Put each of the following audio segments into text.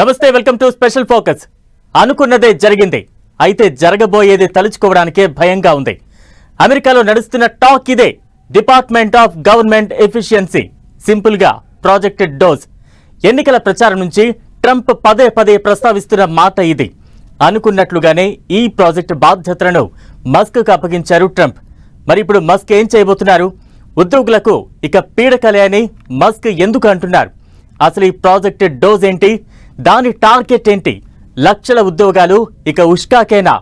నమస్తే welcome to special focus. అనుకున్నదే జరిగింది. అయితే జరగబోయేది తలుచుకోవడానికే భయంగా ఉంది. అమెరికాలో నడుస్తున్న టాక్ ఇదే. Department of government efficiency. సింపుల్గా ప్రాజెక్టెడ్ డోస్. ఎన్నికల ప్రచారం నుంచి ట్రంప్ పదే పదే ప్రస్తావిస్తున్న మాట ఇది. అనుకున్నట్లుగానే ఈ ప్రాజెక్టు బాధ్యతలను మస్క్ అప్పగించారు ట్రంప్. మరి ఇప్పుడు మస్క్ ఏం చేయబోతున్నారు? ఉద్యోగులకు ఇక పీడకలే అని మస్క్ ఎందుకు అంటున్నారు? అసలు ఈ ప్రాజెక్ట్ డోజ్ ఏంటి? దాని టార్గెట్ ఏంటి? లక్షల ఉద్యోగాలు ఇక ఉష్కాకేనా?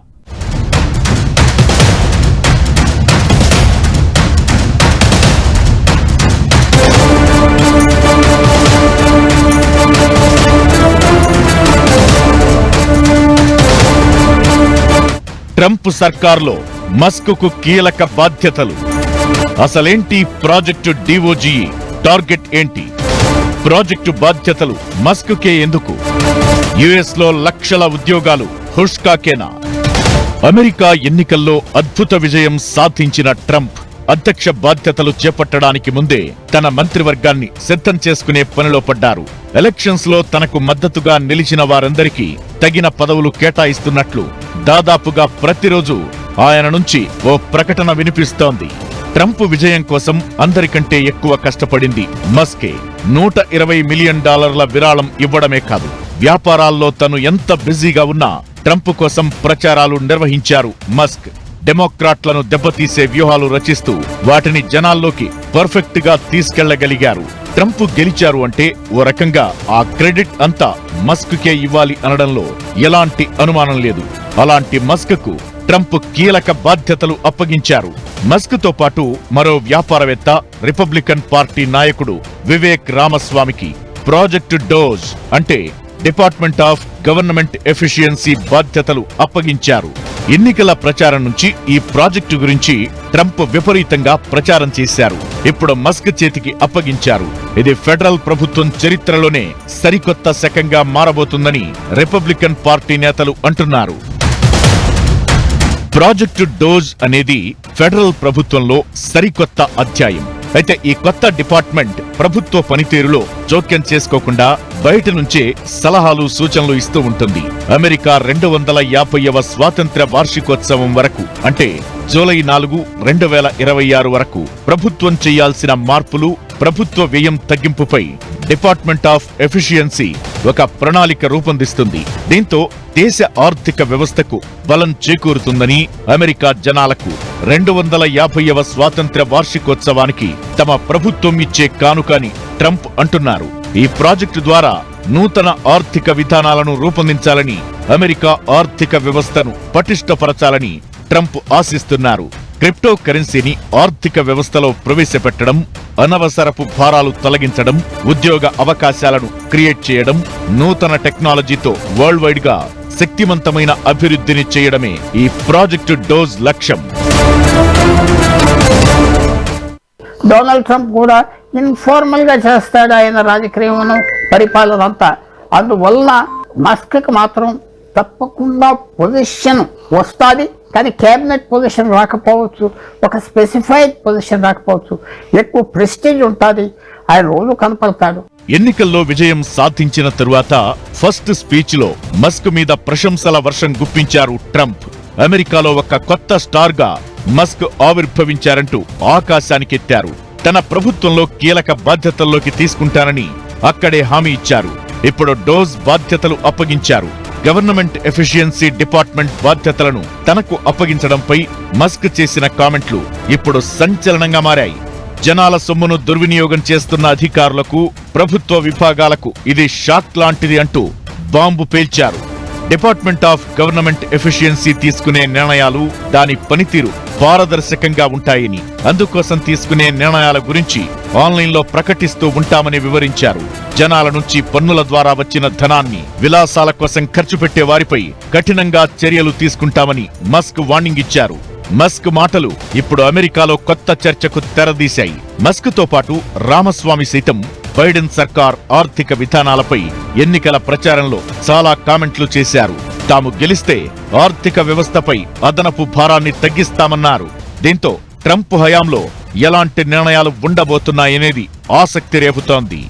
ట్రంప్ సర్కార్లో మస్క్కు కీలక బాధ్యతలు. అసలేంటి ప్రాజెక్టు డిఓజీఈ? టార్గెట్ ఏంటి? ప్రాజెక్టు బాధ్యతలు మస్క్కే ఎందుకు? యుఎస్లో లక్షల ఉద్యోగాలు హుష్కాకేనా? అమెరికా ఎన్నికల్లో అద్భుత విజయం సాధించిన ట్రంప్ అధ్యక్ష బాధ్యతలు చేపట్టడానికి ముందే తన మంత్రివర్గాన్ని సిద్ధం చేసుకునే పనిలో పడ్డారు. ఎలక్షన్స్లో తనకు మద్దతుగా నిలిచిన వారందరికీ తగిన పదవులు కేటాయిస్తున్నట్లు దాదాపుగా ప్రతిరోజు ఆయన నుంచి ఓ ప్రకటన వినిపిస్తోంది. ట్రంప్ విజయం కోసం అందరికంటే ఎక్కువ కష్టపడింది మస్కే. నూట ఇరవై మిలియన్ డాలర్ల విరాళం ఇవ్వడమే కాదు వ్యాపారాల్లో తను ఎంత బిజీగా ఉన్నా ట్రంప్ కోసం ప్రచారాలు నిర్వహించారు మస్క్. డెమోక్రాట్లను దెబ్బతీసే వ్యూహాలు రచిస్తూ వాటిని జనాల్లోకి పర్ఫెక్ట్గా తీసుకెళ్ళగలిగారు. ట్రంప్ గెలిచారు అంటే ఓ రకంగా ఆ క్రెడిట్ అంతా మస్క్ కే ఇవ్వాలి అనడంలో ఎలాంటి అనుమానం లేదు. అలాంటి మస్క్కు ట్రంప్ కీలక బాధ్యతలు అప్పగించారు. మస్క్తో పాటు మరో వ్యాపారవేత్త రిపబ్లికన్ పార్టీ నాయకుడు వివేక్ రామస్వామికి ప్రాజెక్టు డోజ్ అంటే డిపార్ట్మెంట్ ఆఫ్ గవర్నమెంట్ ఎఫిషియన్సీ బాధ్యతలు అప్పగించారు. ఎన్నికల ప్రచారం నుంచి ఈ ప్రాజెక్టు గురించి ట్రంప్ విపరీతంగా ప్రచారం చేశారు. ఇప్పుడు మస్క్ చేతికి అప్పగించారు. ఇది ఫెడరల్ ప్రభుత్వం చరిత్రలోనే సరికొత్త శకంగా మారబోతుందని రిపబ్లికన్ పార్టీ నేతలు అంటున్నారు. ప్రాజెక్టు డోజ్ అనేది ఫెడరల్ ప్రభుత్వంలో సరికొత్త అధ్యాయం. అయితే ఈ కొత్త డిపార్ట్మెంట్ ప్రభుత్వ పనితీరులో జోక్యం చేసుకోకుండా బయట నుంచే సలహాలు సూచనలు ఇస్తూ ఉంటుంది. అమెరికా రెండు వందల యాభైవ స్వాతంత్ర వార్షికోత్సవం వరకు అంటే జూలై నాలుగు రెండు వేల ఇరవై ఆరు వరకు ప్రభుత్వం చేయాల్సిన మార్పులు ప్రభుత్వ వ్యయం తగ్గింపుపై డిపార్ట్మెంట్ ఆఫ్ ఎఫిషియన్సీ ఒక ప్రణాళిక రూపొందిస్తుంది. దీంతో దేశ ఆర్థిక వ్యవస్థకు బలం చేకూరుతుందని అమెరికా జనాలకు రెండు వందల యాభైవ స్వాతంత్ర వార్షికోత్సవానికి తమ ప్రభుత్వం ఇచ్చే కానుకని ట్రంప్ అంటున్నారు. ఈ ప్రాజెక్టు ద్వారా నూతన ఆర్థిక విధానాలను రూపొందించాలని అమెరికా ఆర్థిక వ్యవస్థను పటిష్టపరచాలని ట్రంప్ ఆశిస్తున్నారు. క్రిప్టో కరెన్సీని ఆర్థిక వ్యవస్థలో ప్రవేశపెట్టడం అనవసరపు భారాలు తొలగించడం ఉద్యోగ అవకాశాలను క్రియేట్ చేయడం నూతన టెక్నాలజీతో వరల్డ్ వైడ్గా శక్తివంతమైన అభివృద్ధిని చేయడమే ఈ ప్రాజెక్టు డోజ్ లక్ష్యం. డొనాల్డ్ ట్రంప్ కూడా ఇన్ఫార్మల్గా చేస్తాడు ఆయన రాజకీయమును పరిపాలన అంతా అందువల్ల మస్క్ మాత్రం తప్పకుండా పొజిషన్ వస్తుంది. కానీ క్యాబినెట్ పొజిషన్ రాకపోవచ్చు ఒక స్పెసిఫైడ్ పొజిషన్ రాకపోవచ్చు. ఎక్కువ ప్రెస్టేజ్ ఉంటుంది ఆయన రోజు కనపడతాడు. ఎన్నికల్లో విజయం సాధించిన తరువాత ఫస్ట్ స్పీచ్లో మస్క్ మీద ప్రశంసల వర్షం గుప్పించారు ట్రంప్. అమెరికాలో ఒక కొత్త స్టార్గా మస్క్ ఆవిర్భవించారంటూ ఆకాశానికెత్తారు. తన ప్రభుత్వంలో కీలక బాధ్యతల్లోకి తీసుకుంటానని అక్కడే హామీ ఇచ్చారు. ఇప్పుడు డోస్ బాధ్యతలు అప్పగించారు. గవర్నమెంట్ ఎఫిషియన్సీ డిపార్ట్మెంట్ బాధ్యతలను తనకు అప్పగించడంపై మస్క్ చేసిన కామెంట్లు ఇప్పుడు సంచలనంగా మారాయి. జనాల సొమ్మును దుర్వినియోగం చేస్తున్న అధికారులకు ప్రభుత్వ విభాగాలకు ఇది షాక్ లాంటిది అంటూ బాంబు పేల్చారు. డిపార్ట్మెంట్ ఆఫ్ గవర్నమెంట్ ఎఫిషియన్సీ తీసుకునే నిర్ణయాలు దాని పనితీరు పారదర్శకంగా ఉంటాయని అందుకోసం తీసుకునే నిర్ణయాల గురించి ఆన్లైన్లో ప్రకటిస్తూ ఉంటామని వివరించారు. జనాల నుంచి పన్నుల ద్వారా వచ్చిన ధనాన్ని విలాసాల కోసం ఖర్చు పెట్టే వారిపై కఠినంగా చర్యలు తీసుకుంటామని మస్క్ వార్నింగ్ ఇచ్చారు. మస్క్ మాటలు ఇప్పుడు అమెరికాలో కొత్త చర్చకు తెరదీశాయి. మస్క్తో పాటు రామస్వామి సైతం బైడెన్ సర్కార్ ఆర్థిక విధానాలపై ఎన్నికల ప్రచారంలో చాలా కామెంట్లు చేశారు. తాము గెలిస్తే ఆర్థిక వ్యవస్థపై అదనపు భారాన్ని తగ్గిస్తామన్నారు. దీంతో ట్రంప్ హయాంలో ఎలాంటి నిర్ణయాలు ఉండబోతున్నాయనేది ఆసక్తి రేపుతోంది.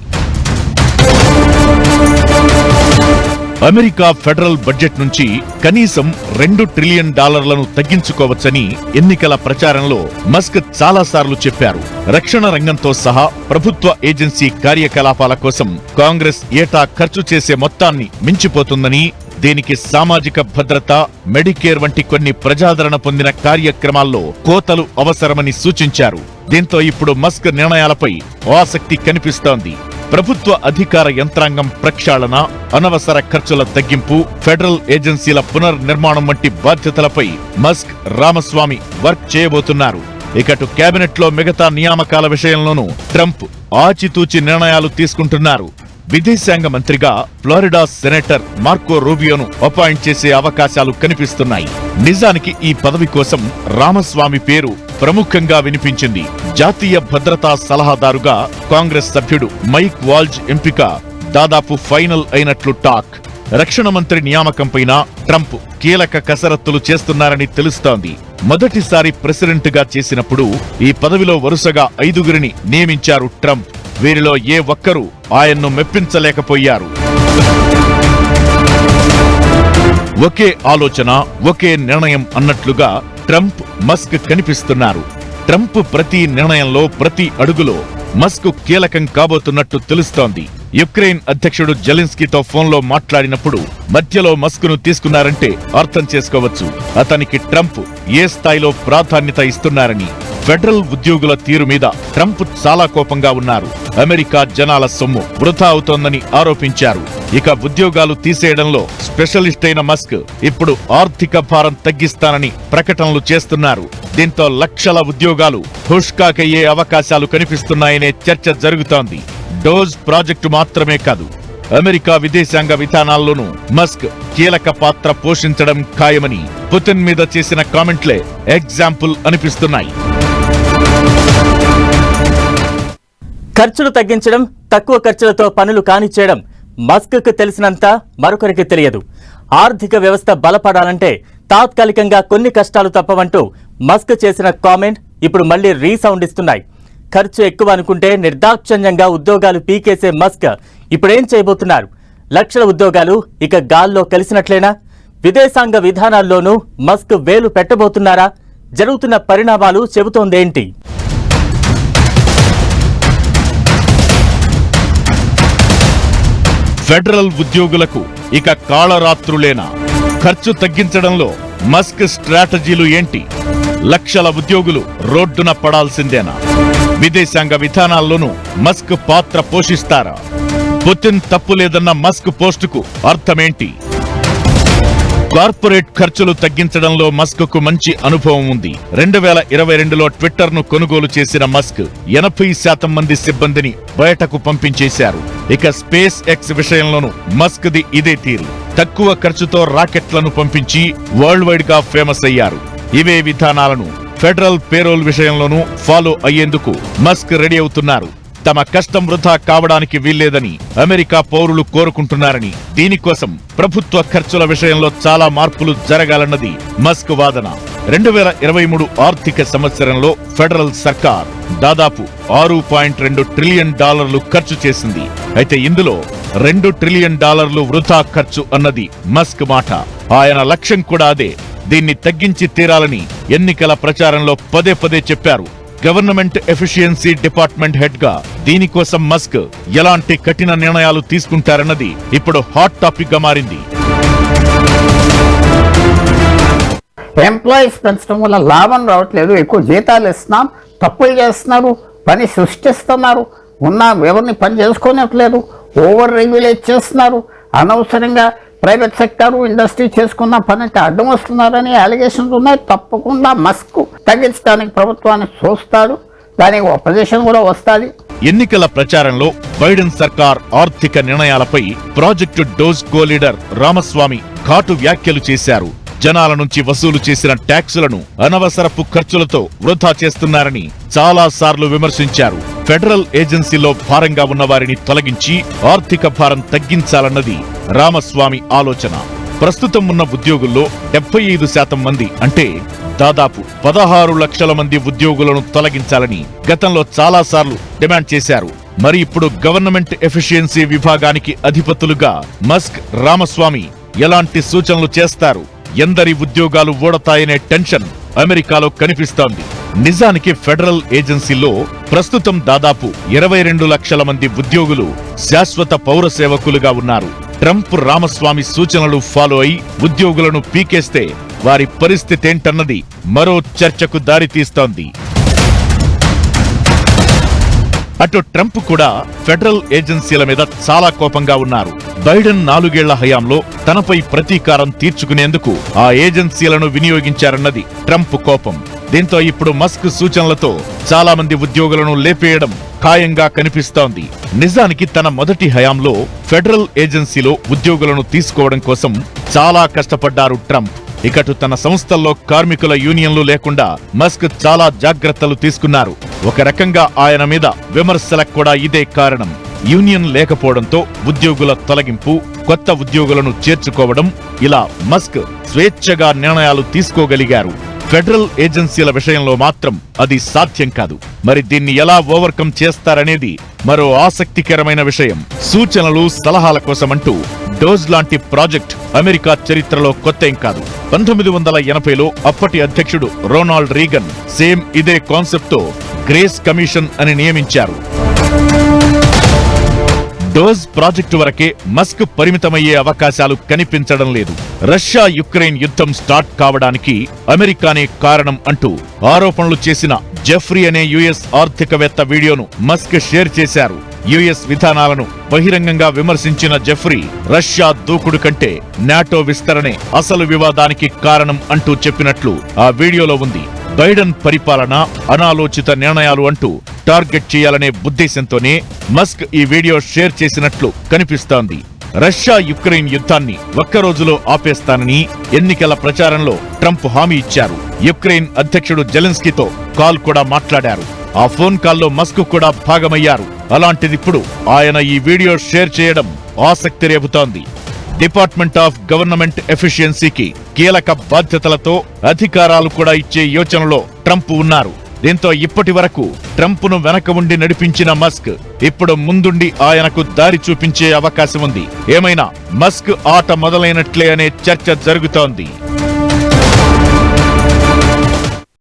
అమెరికా ఫెడరల్ బడ్జెట్ నుంచి కనీసం రెండు ట్రిలియన్ డాలర్లను తగ్గించుకోవచ్చని ఎన్నికల ప్రచారంలో మస్క్ చాలాసార్లు చెప్పారు. రక్షణ రంగంతో సహా ప్రభుత్వ ఏజెన్సీ కార్యకలాపాల కోసం కాంగ్రెస్ ఏటా ఖర్చు చేసే మొత్తాన్ని మించిపోతుందని దీనికి సామాజిక భద్రత మెడికేర్ వంటి కొన్ని ప్రజాదరణ పొందిన కార్యక్రమాల్లో కోతలు అవసరమని సూచించారు. దీంతో ఇప్పుడు మస్క్ నిర్ణయాలపై ఆసక్తి కనిపిస్తోంది. ప్రభుత్వ అధికార యంత్రాంగం ప్రక్షాళన అనవసర ఖర్చుల తగ్గింపు ఫెడరల్ ఏజెన్సీల పునర్నిర్మాణం వంటి బాధ్యతలపై మస్క్ రామస్వామి వర్క్ చేయబోతున్నారు. ఇకటు కేబినెట్లో మిగతా నియామకాల విషయంలోనూ ట్రంప్ ఆచితూచి నిర్ణయాలు తీసుకుంటున్నారు. విదేశాంగ మంత్రిగా ఫ్లోరిడా సెనేటర్ మార్కో రూబియోను అపాయింట్ చేసే అవకాశాలు కనిపిస్తున్నాయి. నిజానికి ఈ పదవి కోసం రామస్వామి పేరు ప్రముఖంగా వినిపించింది. జాతీయ భద్రతా సలహాదారుగా కాంగ్రెస్ సభ్యుడు మైక్ వాల్జ్ ఎంపిక దాదాపు ఫైనల్ అయినట్లు టాక్. రక్షణ మంత్రి నియామకంపైన ట్రంప్ కీలక కసరత్తులు చేస్తున్నారని తెలుస్తోంది. మొదటిసారి ప్రెసిడెంట్గా చేసినప్పుడు ఈ పదవిలో వరుసగా ఐదుగురిని నియమించారు ట్రంప్. వీరిలో ఏ ఒక్కరూ ఆయన్ను మెప్పించలేకపోయారు. ఒకే ఆలోచన ఒకే నిర్ణయం అన్నట్లుగా ట్రంప్ మస్క్ కనిపిస్తున్నారు. ట్రంప్ ప్రతి నిర్ణయంలో ప్రతి అడుగులో మస్క్ కీలకం కాబోతున్నట్టు తెలుస్తోంది. యుక్రెయిన్ అధ్యక్షుడు జెలెన్స్కీతో ఫోన్లో మాట్లాడినప్పుడు మధ్యలో మస్క్ను తీసుకున్నారంటే అర్థం చేసుకోవచ్చు. అతనికి ట్రంప్ ఏ స్థాయిలో ప్రాధాన్యత ఇస్తున్నారని ఫెడరల్ ఉద్యోగుల తీరు మీద ట్రంప్ చాలా కోపంగా ఉన్నారు. అమెరికా జనాల సొమ్ము వృధా అవుతోందని ఆరోపించారు. ఇక ఉద్యోగాలు తీసేయడంలో స్పెషలిస్ట్ అయిన మస్క్ ఇప్పుడు ఆర్థిక భారం తగ్గిస్తానని ప్రకటనలు చేస్తున్నారు. దీంతో లక్షల ఉద్యోగాలు హుష్కాకయ్యే అవకాశాలు కనిపిస్తున్నాయనే చర్చ జరుగుతోంది. డోజ్ ప్రాజెక్టు మాత్రమే కాదు అమెరికా విదేశాంగ విధానాల్లోనూ మస్క్ కీలక పాత్ర పోషించడం ఖాయమని పుతిన్ మీద చేసిన కామెంట్లే ఎగ్జాంపుల్ అనిపిస్తున్నాయి. ఖర్చులు తగ్గించడం తక్కువ ఖర్చులతో పనులు కానిచ్చేయడం మస్క్కు తెలిసినంత మరొకరికి తెలియదు. ఆర్థిక వ్యవస్థ బలపడాలంటే తాత్కాలికంగా కొన్ని కష్టాలు తప్పవంటూ మస్క్ చేసిన కామెంట్ ఇప్పుడు మళ్ళీ రీసౌండ్ ఇస్తున్నాయి. ఖర్చు ఎక్కువ అనుకుంటే నిర్దాక్షణ్యంగా ఉద్యోగాలు పీకేసే మస్క్ ఇప్పుడేం చేయబోతున్నారు? లక్షల ఉద్యోగాలు ఇక గాల్లో కలిసినట్లేనా? విదేశాంగ విధానాల్లోనూ మస్క్ వేలు పెట్టబోతున్నారా? జరుగుతున్న పరిణామాలు చెబుతోందేంటి? ఫెడరల్ ఉద్యోగులకు ఇక కాళరాత్రులేనా ఖర్చు తగ్గించడంలో మస్క్ స్ట్రాటజీలు ఏంటి? లక్షల ఉద్యోగులు రోడ్డున పడాల్సిందేనా? విదేశాంగ విధానాల్లోనూ మస్క్ పాత్ర పోషిస్తారా? పుతిన్ తప్పులేదన్న మస్క్ పోస్టుకు అర్థమేంటి? కార్పొరేట్ ఖర్చులు తగ్గించడంలో మస్క్కు మంచి అనుభవం ఉంది. రెండు వేల ఇరవై రెండులో ట్విట్టర్ను కొనుగోలు చేసిన మస్క్ ఎనభై శాతం మంది సిబ్బందిని బయటకు పంపించేశారు. ఇక స్పేస్ ఎక్స్ విషయంలోనూ మస్క్ ది ఇదే తీరు. తక్కువ ఖర్చుతో రాకెట్లను పంపించి వరల్డ్ వైడ్గా ఫేమస్ అయ్యారు. ఇవే విధానాలను ఫెడరల్ పేరోల్ విషయంలోనూ ఫాలో అయ్యేందుకు మస్క్ రెడీ అవుతున్నారు. తమ కష్టం వృధా కావడానికి వీల్లేదని అమెరికా పౌరులు కోరుకుంటున్నారని దీనికోసం ప్రభుత్వ ఖర్చుల విషయంలో చాలా మార్పులు జరగాలన్నది మస్క్ వాదన. రెండు వేల ఇరవై మూడు ఆర్థిక సంవత్సరంలో ఫెడరల్ సర్కార్ దాదాపు ఆరు పాయింట్ రెండు ట్రిలియన్ డాలర్లు ఖర్చు చేసింది. అయితే ఇందులో రెండు ట్రిలియన్ డాలర్లు వృధా ఖర్చు అన్నది మస్క్ మాట. ఆయన లక్ష్యం కూడా అదే. దీన్ని తగ్గించి తీరాలని ఎన్నికల ప్రచారంలో పదే పదే చెప్పారు గవర్నమెంట్ ఎఫిషియన్సీ డిపార్ట్మెంట్ హెడ్గా దీనికోసం మస్క్ ఎలాంటి కఠిన నిర్ణయాలు తీసుకుంటారన్నది ఇప్పుడు హాట్ టాపిక్గా మారింది. ఎంప్లాయీస్ పెంచడం వల్ల లాభం రావట్లేదు ఎక్కువ జీతాలు ఇస్తున్నాం తప్పులు చేస్తున్నారు పని సృష్టిస్తున్నారు ఉన్న ఎవరిని పని చేసుకోనట్లేదు ఓవర్ రెగ్యులేట్ చేస్తున్నారు. అనవసరంగా ప్రైవేట్ సెక్టర్ ఇండస్ట్రీ చేసుకున్న పనికి అడ్డం వస్తున్నారని అలిగేషన్స్ ఉన్నాయి. తప్పకుండా మస్క్ తగ్గించడానికి ప్రభుత్వాన్ని చూస్తాడు దానికి ఒపోజిషన్ కూడా వస్తుంది. ఎన్నికల ప్రచారంలో బైడెన్ సర్కార్ ఆర్థిక నిర్ణయాలపై project DOGE co leader Ramaswamy ఘాటు వ్యాఖ్యలు చేశారు. జనాల నుంచి వసూలు చేసిన ట్యాక్సులను అనవసరపు ఖర్చులతో వృధా చేస్తున్నారని చాలా సార్లు విమర్శించారు. ఫెడరల్ ఏజెన్సీలో భారంగా ఉన్న వారిని తొలగించి ఆర్థిక భారం తగ్గించాలన్నది రామస్వామి ఆలోచన. ప్రస్తుతం ఉన్న ఉద్యోగుల్లో డెబ్బై ఐదు శాతం మంది అంటే దాదాపు పదహారు లక్షల మంది ఉద్యోగులను తొలగించాలని గతంలో చాలా సార్లు డిమాండ్ చేశారు. మరి ఇప్పుడు గవర్నమెంట్ ఎఫిషియన్సీ విభాగానికి అధిపతులుగా మస్క్ రామస్వామి ఎలాంటి సూచనలు చేస్తారు? ఎందరి ఉద్యోగాలు ఓడతాయనే టెన్షన్ అమెరికాలో కనిపిస్తోంది. నిజానికి ఫెడరల్ ఏజెన్సీలో ప్రస్తుతం దాదాపు ఇరవై రెండు లక్షల మంది ఉద్యోగులు శాశ్వత పౌర సేవకులుగా ఉన్నారు. ట్రంప్ రామస్వామి సూచనలు ఫాలో అయి ఉద్యోగులను పీకేస్తే వారి పరిస్థితేంటన్నది మరో చర్చకు దారితీస్తోంది అటు ట్రంప్ కూడా ఫెడరల్ ఏజెన్సీల మీద చాలా కోపంగా ఉన్నారు. బైడెన్ నాలుగేళ్ళ హయాంలో తనపై ప్రతీకారం తీర్చుకునేందుకు ఆ ఏజెన్సీలను వినియోగించారన్నది ట్రంప్ కోపం. దీంతో ఇప్పుడు మస్క్ సూచనలతో చాలా మంది ఉద్యోగులను లేపేయడం ఖాయంగా కనిపిస్తోంది. నిజానికి తన మొదటి హయాంలో ఫెడరల్ ఏజెన్సీలో ఉద్యోగులను తీసుకోవడం కోసం చాలా కష్టపడ్డారు ట్రంప్. ఇకటు తన సంస్థల్లో కార్మికుల యూనియన్లు లేకుండా మస్క్ చాలా జాగ్రత్తలు తీసుకున్నారు. ఒక రకంగా ఆయన మీద విమర్శలకు కూడా ఇదే కారణం. యూనియన్ లేకపోవడంతో ఉద్యోగుల తొలగింపు కొత్త ఉద్యోగులను చేర్చుకోవడం ఇలా మస్క్ స్వేచ్ఛగా నిర్ణయాలు తీసుకోగలిగారు. ఫెడరల్ ఏజెన్సీల విషయంలో మాత్రం అది సాధ్యం కాదు. మరి దీన్ని ఎలా ఓవర్కమ్ చేస్తారనేది మరో ఆసక్తికరమైన విషయం. సూచనలు సలహాల కోసమంటూ డోజ్ లాంటి ప్రాజెక్ట్ అమెరికా చరిత్రలో కొత్తేం కాదు. పంతొమ్మిది వందల ఎనభైలో అప్పటి అధ్యక్షుడు రోనాల్డ్ రీగన్ సేమ్ ఇదే కాన్సెప్ట్తో గ్రేస్ కమిషన్ అని నియమించారు. డోజ్ ప్రాజెక్టు వరకే మస్క్ పరిమితమయ్యే అవకాశాలు కనిపించడం లేదు. రష్యా యుక్రెయిన్ యుద్ధం స్టార్ట్ కావడానికి అమెరికానే కారణం అంటూ ఆరోపణలు చేసిన జెఫ్రీ అనే యుఎస్ ఆర్థికవేత్త వీడియోను మస్క్ షేర్ చేశారు. యుఎస్ విధానాలను బహిరంగంగా విమర్శించిన జెఫ్రీ రష్యా దూకుడు కంటే నాటో విస్తరణే అసలు వివాదానికి కారణం అంటూ చెప్పినట్లు ఆ వీడియోలో ఉంది. బైడెన్ పరిపాలన అనాలోచిత నిర్ణయాలు అంటూ టార్గెట్ చేయాలనే ఉద్దేశంతోనే మస్క్ ఈ వీడియో షేర్ చేసినట్లు కనిపిస్తోంది. రష్యా యుక్రెయిన్ యుద్ధాన్ని ఒక్క రోజులో ఆపేస్తానని ఎన్నికల ప్రచారంలో ట్రంప్ హామీ ఇచ్చారు. యుక్రెయిన్ అధ్యక్షుడు జెలెన్స్కీతో కాల్ కూడా మాట్లాడారు. ఆ ఫోన్ కాల్లో మస్క్ కూడా భాగమయ్యారు. అలాంటిదిప్పుడు ఆయన ఈ వీడియో షేర్ చేయడం ఆసక్తి రేపుతోంది. డిపార్ట్మెంట్ ఆఫ్ గవర్నమెంట్ ఎఫిషియన్సీకి కీలక బాధ్యతలతో అధికారాలు కూడా ఇచ్చే యోచనలో ట్రంప్ ఉన్నారు. దీంతో ఇప్పటి వరకు ట్రంప్ను వెనక ఉండి నడిపించిన మస్క్ ఇప్పుడు ముందుండి ఆయనకు దారి చూపించే అవకాశం ఉంది. ఏమైనా మస్క్ ఆట మొదలైనట్లే అనే చర్చ జరుగుతోంది.